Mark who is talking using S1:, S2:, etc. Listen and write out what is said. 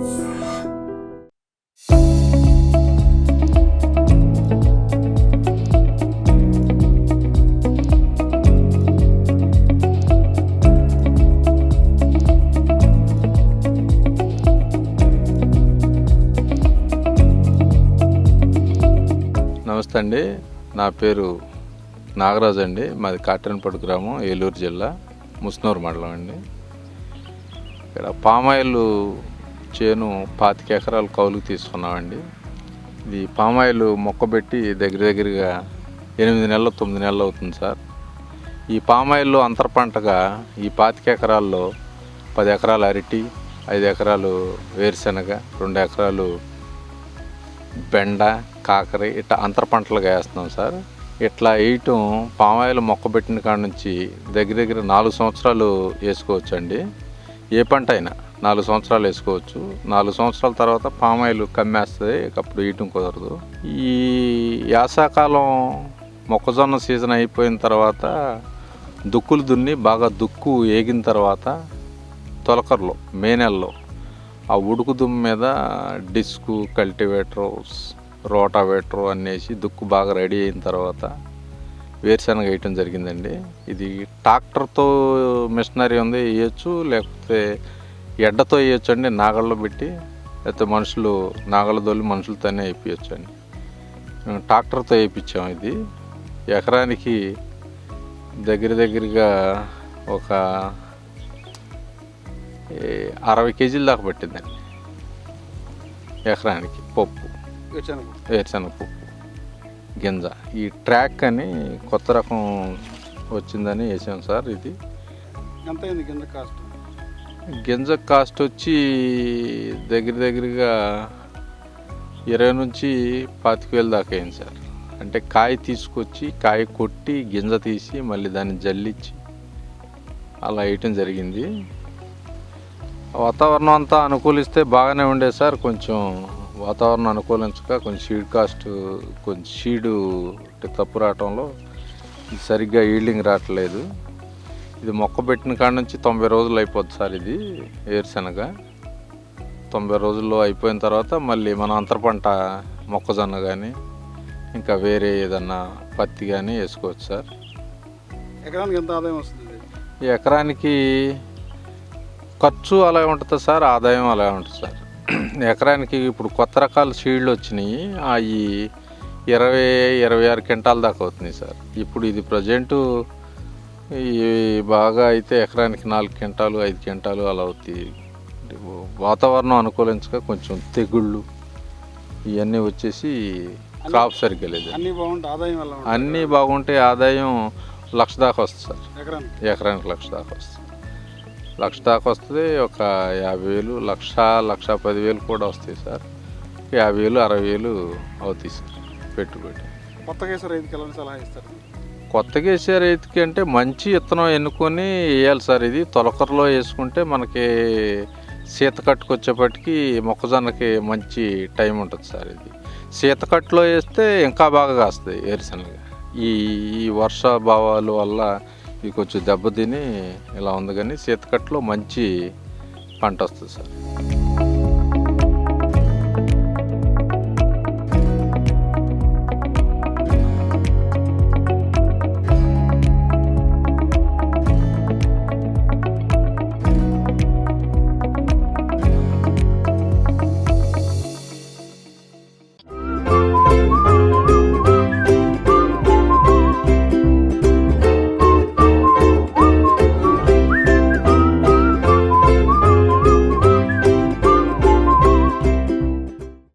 S1: నమస్తే అండి. నా పేరు నాగరాజు అండి. మాది కాటన్పడు గ్రామం ఏలూరు జిల్లా ముస్నూరు మండలం అండి. ఇక్కడ పామాయిల్ చేను పాతిక ఎకరాలు కౌలుకు తీసుకున్నామండి. ఇది పామాయిల్ మొక్క పెట్టి దగ్గర దగ్గరగా ఎనిమిది నెలలు తొమ్మిది నెలలు అవుతుంది సార్. ఈ పామాయిల్లో అంతర పంటగా ఈ పాతిక ఎకరాల్లో పది ఎకరాలు అరటి ఐదు ఎకరాలు వేరుశనగ రెండు ఎకరాలు బెండ కాకర ఇట్లా అంతర పంటలుగా వేస్తున్నాం సార్. ఇట్లా వేయటం పామాయిల్ మొక్క పెట్టిన కాడ నుంచి దగ్గర దగ్గర నాలుగు సంవత్సరాలు వేసుకోవచ్చు అండి ఏ పంట అయినా. నాలుగు సంవత్సరాలు వేసుకోవచ్చు. నాలుగు సంవత్సరాల తర్వాత పామాయిల్ కమ్మేస్తుంది ఇక అప్పుడు వేయటం కుదరదు. ఈ యాసాకాలం మొక్కజొన్న సీజన్ అయిపోయిన తర్వాత దుక్కులు దున్ని బాగా దుక్కు ఏగిన తర్వాత తొలకర్లో మే నెలలో ఆ ఉడుకు దుమ్ము మీద డిస్కు కల్టివేటర్ రోటావేటర్ అనేసి దుక్కు బాగా రెడీ అయిన తర్వాత వేరుశనగ వేయటం జరిగిందండి. ఇది ట్రాక్టర్తో మిషనరీ ఉంది వేయచ్చు లేకపోతే ఎడ్డతో వేయచ్చు అండి నాగళ్ళు పెట్టి లేకపోతే మనుషులు నాగళ్ళ దొల్లి మనుషులతోనే వేయించచ్చు అండి మేము ట్రాక్టర్తో వేయించాం ఇది. ఎకరానికి దగ్గర దగ్గరగా ఒక అరవై కేజీల దాకా పట్టిందండి. ఎకరానికి పప్పు. వేరుశనగ పప్పు గింజ. ఈ ట్రాక్ అని కొత్త రకం వచ్చిందని వేసాం సార్ ఇది.
S2: ఎంత కాస్ట్?
S1: గింజ కాస్ట్ వచ్చి దగ్గర దగ్గరగా ఇరవై నుంచి పాతిక వేలు దాకా అయింది సార్. అంటే కాయ తీసుకొచ్చి కాయ కొట్టి గింజ తీసి మళ్ళీ దాన్ని జల్లించి అలా వేయటం జరిగింది. వాతావరణం అంతా అనుకూలిస్తే బాగానే ఉండేది సార్. కొంచెం వాతావరణం అనుకూలించక కొంచెం షీడ్ కాస్ట్ కొంచెం షీడు అంటే తప్పు రావటంలో సరిగ్గా ఈల్డింగ్ రావట్లేదు. ఇది మొక్క పెట్టిన కాడ నుంచి తొంభై రోజులు అయిపోద్ది సార్ ఇది వేరుశనగ. తొంభై రోజుల్లో అయిపోయిన తర్వాత మళ్ళీ మన అంతర పంట మొక్కజొన్న కానీ ఇంకా వేరే ఏదన్నా పత్తి కానీ వేసుకోవచ్చు సార్.
S2: ఎకరానికి ఎంత ఆదాయం వస్తుంది?
S1: ఎకరానికి ఖర్చు అలా ఉంటుంది సార్ ఆదాయం అలా ఉంటుంది సార్. ఎకరానికి ఇప్పుడు కొత్త రకాల సీడ్లు వచ్చినాయి అవి ఇరవై ఇరవై ఆరు క్వింటాల దాకా అవుతున్నాయి సార్. ఇప్పుడు ఇది ప్రజెంటు ఈ బాగా అయితే ఎకరానికి నాలుగు క్వింటాలు ఐదు క్వింటాలు అలా అవుతాయి. వాతావరణం అనుకూలించక కొంచెం తెగుళ్ళు ఇవన్నీ వచ్చేసి క్రాప్ సరిగ్గా లేదు.
S2: అన్ని బాగుంటే ఆదాయం ఎలా ఉంటుంది?
S1: అన్నీ బాగుంటే ఆదాయం లక్ష దాకా వస్తుంది సార్. ఎకరానికి? లక్ష దాకా వస్తుంది. లక్ష దాకా వస్తుంది ఒక యాభై వేలు లక్ష లక్ష పదివేలు కూడా వస్తాయి సార్. యాభై వేలు అరవై వేలు అవుతాయి సార్ పెట్టుబడి.
S2: కొత్తగా వేసే రైతుకి ఎలాంటి సలహా ఇస్తారు?
S1: కొత్తగా వేసే రైతుకి అంటే మంచి విత్తనం ఎన్నుకొని వేయాలి సార్. ఇది తొలకరలో వేసుకుంటే మనకి సీత కట్టుకొచ్చేపటికి మొక్కజొన్నకి మంచి టైం ఉంటుంది సార్ ఇది. సీత కట్టులో వేస్తే ఇంకా బాగా కాస్తుంది వేరుశనగ. ఈ ఈ వర్షాభావాల వల్ల ఇది కొంచెం దెబ్బతిని ఇలా ఉంది కానీ సీతకట్లో మంచి పంట వస్తుంది సార్.